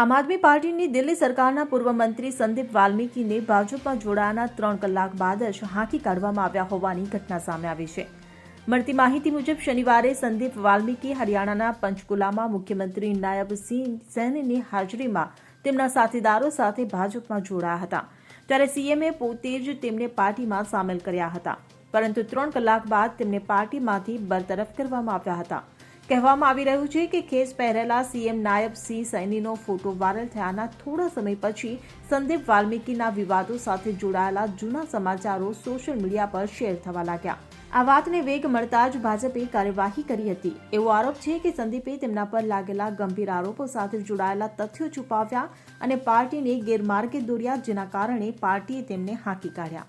આમ આદમી પાર્ટીની દિલ્હી સરકારના પૂર્વ મંત્રી સંદીપ વાલ્મીકીને ભાજપમાં જોડાયાના ત્રણ કલાક બાદ જ હાંકી કાઢવામાં આવ્યા હોવાની ઘટના સામે આવી છે. મળતી માહિતી મુજબ શનિવારે સંદીપ વાલ્મીકી હરિયાણાના પંચકુલામાં મુખ્યમંત્રી નાયબ સિંહ સૈનની હાજરીમાં તેમના સાથીદારો સાથે ભાજપમાં જોડાયા હતા. ત્યારે સીએમએ પોતે જ તેમને પાર્ટીમાં સામેલ કર્યા હતા. પરંતુ ત્રણ કલાક બાદ તેમને પાર્ટીમાંથી બરતરફ કરવામાં આવ્યા હતા. કહેવામાં આવી રહ્યું છે કે ખેસ પહેરેલા સીએમ નાયબ સિંહ સૈનીનો ફોટો વાયરલ થયાના થોડા સમય પછી સંદીપ વાલ્મીકીના વિવાદો સાથે જોડાયેલા જૂના સમાચારો સોશિયલ મીડિયા પર શેર થવા લાગ્યા. આ વાતને વેગ મળતા જ ભાજપે કાર્યવાહી કરી હતી. એવો આરોપ છે કે સંદીપે તેમના પર લાગેલા ગંભીર આરોપો સાથે જોડાયેલા તથ્યો છુપાવ્યા અને પાર્ટીને ગેરમાર્ગે દોર્યા જેના કારણે પાર્ટીએ તેમને હાંકી કાઢ્યા.